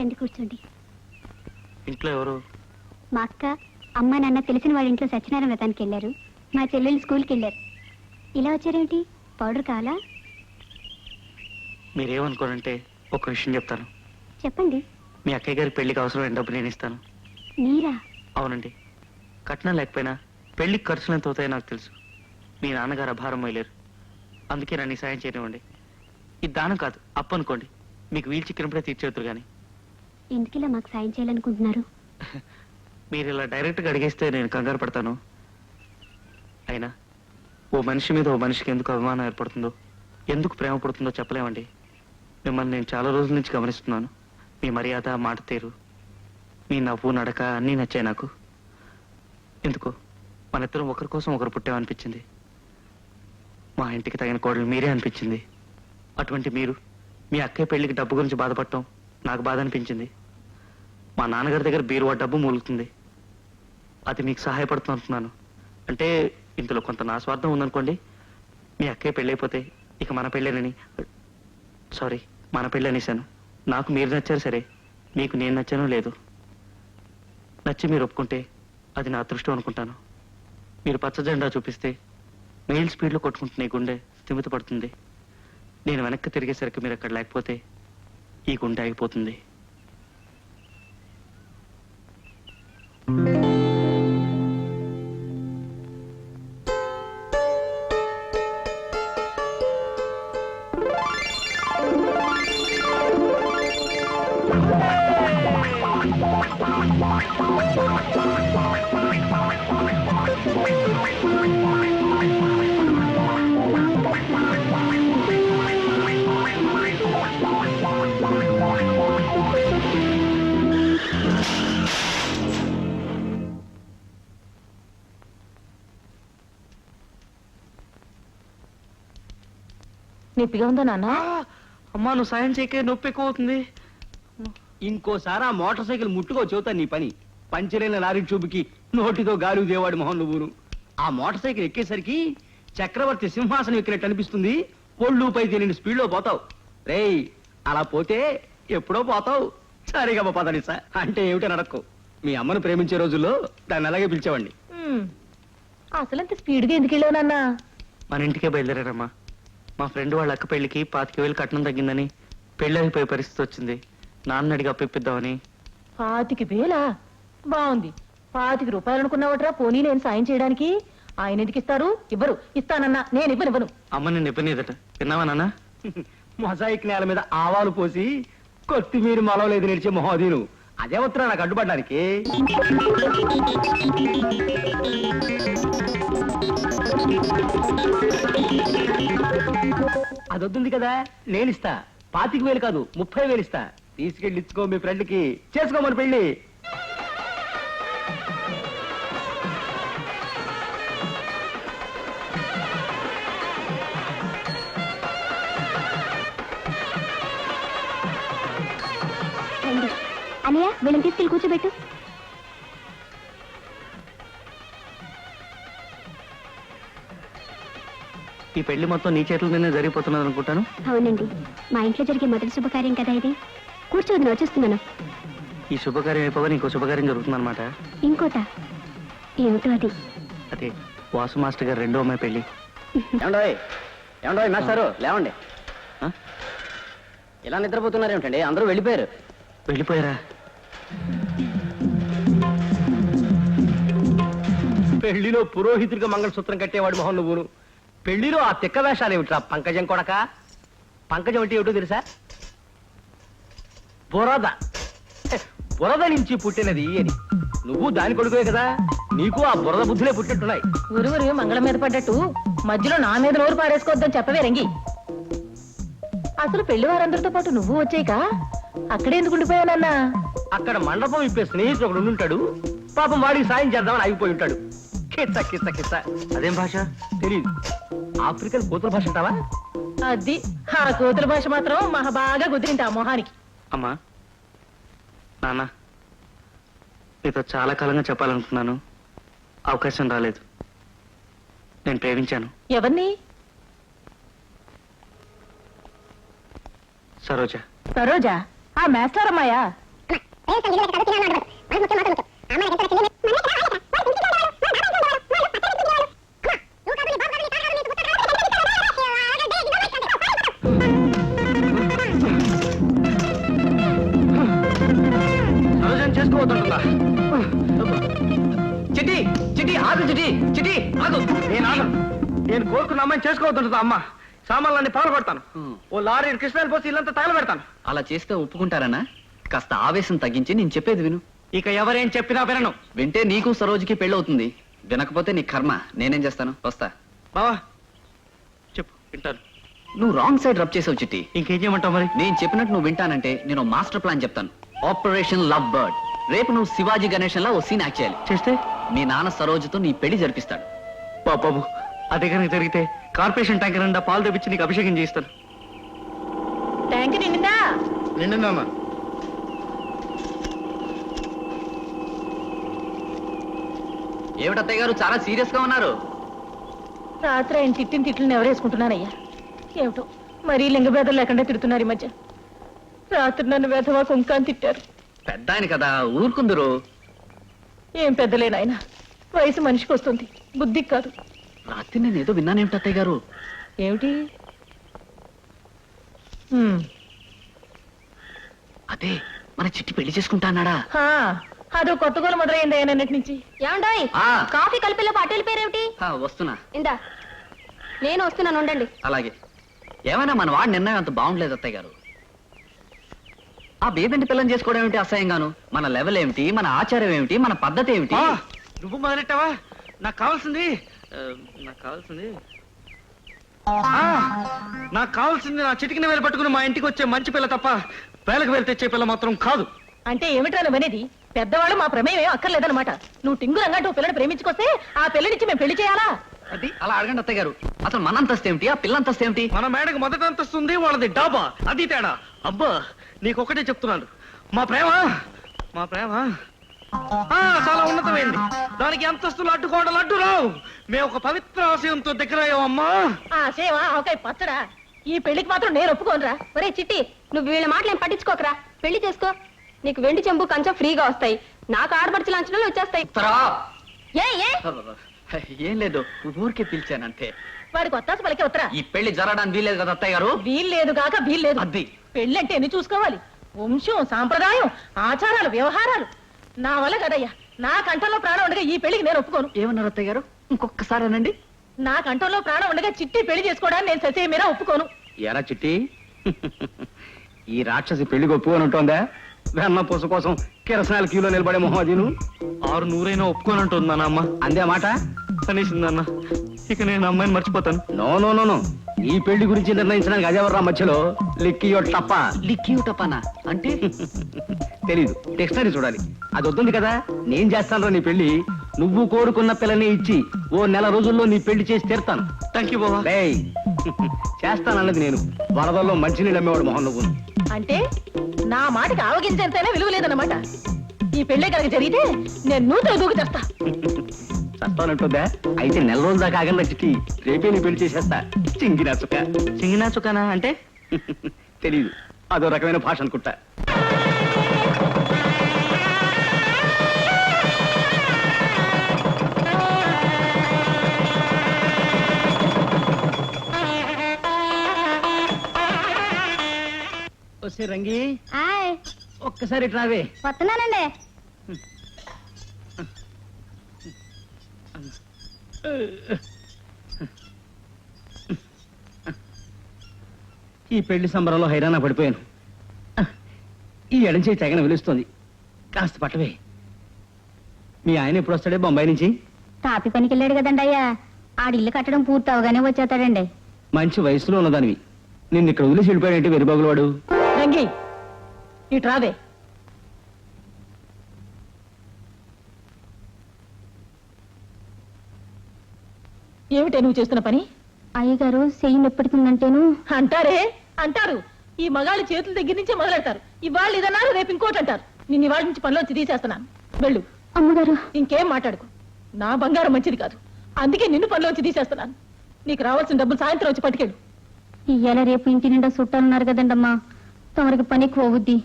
రండి కూర్చోండి. ఇంట్లో ఎవరు? మా అక్క అమ్మ నాన్న తెలిసిన వాళ్ళ ఇంట్లో సత్యనారాయణ వ్రతానికి వెళ్ళారు. మా చెల్లెళ్ళు స్కూల్కి వెళ్ళారు. ఇలా వచ్చారేంటి పౌడర్ కావాలా? మీరేమనుకోనంటే ఒక విషయం చెప్తాను. చెప్పండి. మీ అక్కయ్య గారి పెళ్ళికి అవసరమైన డబ్బు నేను ఇస్తాను. మీరా? అవునండి. కట్నం లేకపోయినా పెళ్ళికి ఖర్చులు ఎంత అవుతాయో నాకు తెలుసు. మీ నాన్నగారు అభారం మొయ్యలేరు అందుకే నన్ను ఈ సాయం చేయనివ్వండి. ఇది దానం కాదు అప్పు అనుకోండి మీకు వీలు చిక్కినప్పుడే తీర్చేద్దరు కానీ ఎందుకు ఇలా మాకు సాయం చేయాలనుకుంటున్నారు? మీరు ఇలా డైరెక్ట్గా అడిగేస్తే నేను కంగారు పడతాను. అయినా ఓ మనిషి మీద ఓ మనిషికి ఎందుకు అభిమానం ఏర్పడుతుందో ఎందుకు ప్రేమ పడుతుందో చెప్పలేమండి. మిమ్మల్ని నేను చాలా రోజుల నుంచి గమనిస్తున్నాను. మీ మర్యాద మాట తీరు మీ నవ్వు నడక అన్నీ నచ్చాయి నాకు. ఎందుకో మన ఇద్దరం ఒకరి కోసం ఒకరు పుట్టామనిపించింది. మా ఇంటికి తగిన కోడలు మీరే అనిపించింది. అటువంటి మీరు మీ అక్కయ్య పెళ్ళికి డబ్బు గురించి బాధపడటం నాకు బాధ అనిపించింది. మా నాన్నగారి దగ్గర బీరువా డబ్బు మూలుగుతుంది. అది మీకు సహాయపడుతుంటున్నాను అంటే ఇందులో కొంత నా స్వార్థం ఉందనుకోండి. మీ అక్కయ్య పెళ్ళైపోతే ఇక మన పెళ్ళేనని. సారీ మన పెళ్ళి అనేసాను నాకు మీరు నచ్చారు సరే. మీకు నేను నచ్చానో లేదు. నచ్చి మీరు ఒప్పుకుంటే అది నా అదృష్టం అనుకుంటాను. మీరు పచ్చ జెండా చూపిస్తే మెయిల్ స్పీడ్లో కొట్టుకుంటున్న ఈ గుండె స్థిమితపడుతుంది. నేను వెనక్కి తిరిగేసరికి మీరు అక్కడ లేకపోతే ఈ గుండె ఆగిపోతుంది. నొప్పిగా ఉందా నాన్న? అమ్మా నువ్వు సాయం చేయకే నొప్పి ఎక్కువ అవుతుంది ఇంకోసారి ఆ మోటార్ సైకిల్ ముట్టుకో చెబుతా నీ పని. పంచరైన లారీ చూపుకి నోటితో గాలి దేవాడు మొహం నువ్వును ఆ మోటార్ సైకిల్ ఎక్కేసరికి చక్రవర్తి సింహాసనం ఎక్కినట్టు అనిపిస్తుంది. ఒళ్ళు పై తెలియని స్పీడ్లో పోతావు. రేయ్ అలా పోతే ఎప్పుడో పోతావు. సరిగా పదనిసా అంటే ఏమిటో నడక్కు. మీ అమ్మను ప్రేమించే రోజుల్లో దాన్ని అలాగే పిలిచేవాడిని. అసలంత స్పీడ్గా ఎందుకు వెళ్ళావు నాన్న? మన ఇంటికే బయలుదేరారమ్మా. మా ఫ్రెండ్ వాళ్ళ అక్క పెళ్ళికి పాతిక వేలు కట్నం తగ్గిందని పెళ్ళి అయిపోయే పరిస్థితి వచ్చింది. నాన్న అడిగి అప్పిద్దామని. పాతికి వేలా? బాగుంది పాతిక రూపాయలు అనుకున్నావట్రా పోనీ నేను సాయం చేయడానికి. ఆయన ఎందుకు ఇస్తారు? ఇవ్వరు. ఇస్తానన్నా నేను ఇవ్వను ఇవ్వను అమ్మ నేను ఇవ్వలేదట విన్నావా నాన్న మొజాయిక్ నేల మీద ఆవాలు పోసి కొత్తిమీర మొలవలేదు నిలిచే మొహదీను అదే ఉత్తరం నాకు అడ్డుపడడానికి అదొద్దుంది కదా నేను పాతిక వేలు కాదు ముప్పై వేలు ఇస్తా తీసుకెళ్ళి ఇచ్చుకో మీ ఫ్రెండ్కి చేసుకోమని పెళ్ళి అన్నయ్య వీళ్ళని తీసుకెళ్ళి కూర్చోబెట్టు. ఈ పెళ్ళి మొత్తం నీ చేతుల మీదనే జరిగిపోతున్నది అనుకుంటాను. అవునండి. మా ఇంట్లో జరిగే మొదటి శుభకార్యం కదా ఇది. కూర్చోవద్దు నేను వచ్చేస్తున్నాను. ఈ శుభకార్యం అయిపోగా నీకు శుభకార్యం జరుగుతుందన్నమాట. ఇంకోట? ఏమిటో అది? అదే వాసు మాస్టర్ గారు రెండో అమ్మాయి పెళ్ళి ఏమండోయ్? ఏమండోయ్ మేస్తారు లేవండి. ఆ? ఇలా నిద్రపోతున్నారు ఏమిటండి అందరూ వెళ్ళిపోయారు. వెళ్ళిపోయారా? పెళ్ళిలో పురోహితుడికి మంగళసూత్రం కట్టేవాడు మొహన్ నువ్వును. పెళ్ళిలో ఆ తిక్క వేషాలు ఏమిట్రా? పంకజం కొడక? పంకజం అంటే ఏమిటో తెలుసా? బురద. బురద నుంచి పుట్టినది అని నువ్వు దాని కొడుకువే కదా? నీకు ఆ బురద బుద్ధులే పుట్టినట్టున్నాయి. ఉరువురు మంగళం మీద పడ్డట్టు. మధ్యలో నా మీద నోరు పారేసుకోవద్దని చెప్పవే రంగి. అసలు పెళ్ళి వారందరితో పాటు నువ్వు వచ్చాయిక? అక్కడే ఎందుకు ఉండిపోయానన్నా అక్కడ మండపం ఇప్పే స్నేహితుడు ఒకడు ఉండుంటాడు. పాపం వాడికి సాయం చేద్దామని ఆగిపోయి ఉంటాడు. కిచ్చ కిచ్చ కిచ్చ అదేం భాష? తెలియదు ఆఫ్రికన్ కూతురు భాష అంటావా? అది ఆ కూతురు భాష మాత్రం మహా బాగా కుదిరింది ఆ మొహానికి. అమ్మా నాన్న నీతో చాలా కాలంగా చెప్పాలనుకున్నాను అవకాశం రాలేదు. నేను ప్రేమించాను. ఎవరిని? సరోజ. సరోజా? ఆ సరోజని చేసుకోబోతుంటుందా చిటి చిటి ఆగు చిటి చిటి ఆగు. నేను ఆగు నేను కోరుకున్న అమ్మాయిని చేసుకోబోతుంటుందా అమ్మ. సామాన్లన్నీ పగల పెడతాను ఓ లారీ కృష్ణాలు పోసి ఇల్లంతా తగల పెడతాను అలా చేస్తే ఒప్పుకుంటారనా కాస్త ఆవేశం తగ్గించి నేను చెప్పేది విను. ఇక ఎవరేం చెప్పినా వినను. వింటే నీకు సరోజుకి పెళ్ళవుతుంది. వినకపోతే నీ కర్మ. నేనేం చేస్తాను? వస్తా. బావా చెప్పు వింటాను. నువ్వు రాంగ్ సైడ్ రబ్ చేసావు చిట్టి. ఇంకేం చేయమంటావు మరి? నేను చెప్పినట్టు నువ్వు వింటానంటే నేను మాస్టర్ ప్లాన్ చెప్తాను. Operation love bird. రేపు నువ్వు శివాజీ గణేషన్ లా ఓ సీన్ యాక్ట్ చేయాలి. చేస్తే? మీ నాన్న సరోజుతో నీ పెళ్ళి జరిపిస్తాడు. బాబు అదే కనుక జరిగితే కార్పొరేషన్ ట్యాంకర్ నిండా పాలు తెప్పించి నీకు అభిషేకం చేయిస్తాను. ట్యాంక్ నిండిందా? నిండిందమ్మా. ఏమిటత్తయ్య గారు చాలా సీరియస్గా ఉన్నారు. రాత్రి ఆయన తిట్టిన తిట్లను ఎవరేసుకుంటున్నానయ్యా ఏమిటో మరీ లింగభేదం లేకుండా తిడుతున్నారు ఈ మధ్య. రాత్రి నన్ను వేధవా కుంకా అని తిట్టారు. పెద్ద ఆయన కదా ఊరుకుందరు. ఏం పెద్దలేనాయన వయసు మనిషికి వస్తుంది బుద్ధికి కాదు. రాత్రి నేను ఏదో విన్నానేమిటి అత్తయ్య గారు? ఏమిటి? హ్మ్. అదే మన చిట్టి పెళ్ళి చేసుకుంటా అన్నాడా? హా, అదో కొత్త గోలు మొదలైంది ఆయన అన్నిటి నుంచి. ఏమండోయ్? ఆ, కాఫీ కలిపిలో పాటు వెళ్ళిపోయారేమిటి ఆ, వస్తున్నా. ఇందా. నేను వస్తున్నాను ఉండండి అలాగే. ఏమైనా మన వాడి నిర్ణయం అంత బాగుండలేదు అత్తయ్య గారు. ఆ బేదంటి పిల్లని చేసుకోవడం ఏమిటి అసహ్యంగాను? మన లెవెల్ ఏమిటి? మన ఆచారం ఏమిటి? మన పద్ధతి ఏమిటి? ఆ, నువ్వు మొదలెట్టావా? నాకు కావాల్సింది ఆ, నాకు కావాల్సింది. ఆ, నాకు కావాల్సింది నా చిటికిన వేలు పట్టుకుని మా ఇంటికి వచ్చే మంచి పిల్ల తప్ప వేలకు వేలు తెచ్చే పిల్ల మాత్రం కాదు. అంటే ఏమిట్రా నువ్వనేది? పెద్దవాళ్ళు మా ప్రమేయం ఏం అక్కర్లేదన్నమాట. నువ్వు టింగు రంగంటూ పిల్లని ప్రేమించుకొస్తే ఆ పిల్లనిచ్చి మేము పెళ్ళి చేయాలా? అది అలా అడగండి అత్తయ్య గారు. అసలు మన అంతస్తు ఏమిటి? ఆ పిల్ల అంతస్తు ఏమిటి? మన మేడకు మొదట అంతస్తుంది వాళ్ళది డాబా. అది తేడా. అబ్బా నీకొకటే చెప్తున్నాను. మా ప్రేమ మా ప్రేమ. ఆ, చాలా ఉన్నతమైంది. దానికి అంతస్తులు అడ్డుకోవడం అడ్డు రావు. మేము ఒక పవిత్ర ఆశయంతో దగ్గర అయ్యామమ్మా ఆ సేవా ఆవకాయ పచ్చడా? ఈ పెళ్ళికి మాత్రం నేను ఒప్పుకోనరా. ఒరే చిట్టి నువ్వు వీళ్ళ మాటలు ఏం పట్టించుకోకరా. పెళ్ళి చేసుకో. నీకు వెండి చెంబు కంచం ఫ్రీగా వస్తాయి. నాకు ఆడపడిచి లాంఛనాలు వచ్చేస్తాయి! ఏ ఏ? ఏం లేదు ఊరికే పిలిచానంతే వాడికి వత్తాసు పలికి ఉత్తరా ఈ పెళ్ళి జరగడానికి వీలేదు కదా అత్తయ్య గారు? వీల్లేదు కాక వీల్లేదు. అది పెళ్ళి అంటే ఎన్ని చూసుకోవాలి? వంశం సాంప్రదాయం ఆచారాలు వ్యవహారాలు. నా వల్ల కదయ్యా నా కంఠంలో ప్రాణం ఉండగా ఈ పెళ్ళికి నేను ఒప్పుకోను. ఏమన్నారు అత్తయ్య గారు? ఇంకొకసారి అనండి నా కంఠంలో ప్రాణం ఉండగా చిట్టి పెళ్ళి చేసుకోవడానికి నేను ససే మీద ఒప్పుకోను. ఎరా చిట్టి? ఈ రాక్షసి పెళ్ళి ఒప్పుకొని ఉంటుందా వెన్న పూస కోసం కిరసనాల క్యూలో నిలబడే మొహమ్మదీను. ఆరు నూరైనా ఒప్పుకోనంటుంది నాన్న అమ్మ. అందే మాట? అనేసిందన్న ఇక నేను అమ్మాయిని మర్చిపోతాను. No no no no. ఈ పెళ్ళి గురించి నిర్ణయించడానికి అదేవర్రా మధ్యలో లిక్కియో టప్ప. లిక్కియుటపనా అంటే? తెలీదు. డిక్షనరీ చూడాలి. అది వద్దుంది కదా? నేను చేస్తాను నీ పెళ్ళి. నువ్వు కోరుకున్న పిల్లని ఇచ్చి ఓ నెల రోజుల్లో నీ పెళ్ళి చేసి తీరుతాను. థ్యాంక్ యూ చేస్తానన్నది నేను. వరదల్లో మంచినీళ్ళు అమ్మేవాడు మొహన్ నువ్వు. అంటే? నా మాటకి ఆవగించేంతైనా విలువ లేదన్నమాట. ఈ పెళ్ళి కనుక జరిగితే నేను నూతన దూకి తెస్తా. చస్తానంటుందా? అయితే నెల రోజుల దాకా ఆగండి చిట్టి రేపే నీ పెళ్ళి చేసేస్తా. చింగినా చుక్క చింగినా చుకానా అంటే? తెలీదు. అదో రకమైన భాష అనుకుంటా. రంగి. హాయ్. ఒక్కసారి ఇటు రావే. వస్తున్నానండి. ఈ పెళ్ళి సంబరంలో హైరాణ పడిపోయాను. ఈ ఎడం చేయి తెగన వెలుస్తుంది. కాస్త పట్టవే. మీ ఆయన ఎప్పుడు వస్తాడే బొంబాయి నుంచి? తాపి పనికి వెళ్ళాడు కదండి అయ్యా. ఆడి ఇల్లు కట్టడం పూర్తి అవగానే వచ్చేస్తాడండి. మంచి వయసులో ఉన్నదానివి. నిన్ను ఇక్కడ వదిలేసి వెళ్ళిపోయాడంటే వెరిబాగులు వాడు రంగి ఇటు రావే. ఏమిటే నువ్వు చేస్తున్న పని? అయ్యగారు చెయ్యి నొప్పెడుతుందంటేను అంటారే? అంటారు. ఈ మగాళ్ళ చేతుల దగ్గర నుంచే మొదలెడతారు. ఇవాళ ఇదన్నారు రేపు ఇంకోటి అంటారు. నిన్ను ఇవాళ నుంచి పనిలోంచి తీసేస్తున్నాను. వెళ్ళు. అమ్మగారు. ఇంకేం మాట్లాడుకో. నా బంగారం మంచిది కాదు. అందుకే నిన్ను పనిలోంచి తీసేస్తున్నాను. నీకు రావాల్సిన డబ్బులు సాయంత్రం వచ్చి పట్టుకెళ్ళు. ఇయ్యాల రేపు ఇంటి నిండా చుట్టాలున్నారు కదండమ్మా. తమరికి పని కోవుద్ది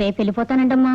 రేపు వెళ్ళిపోతానండమ్మా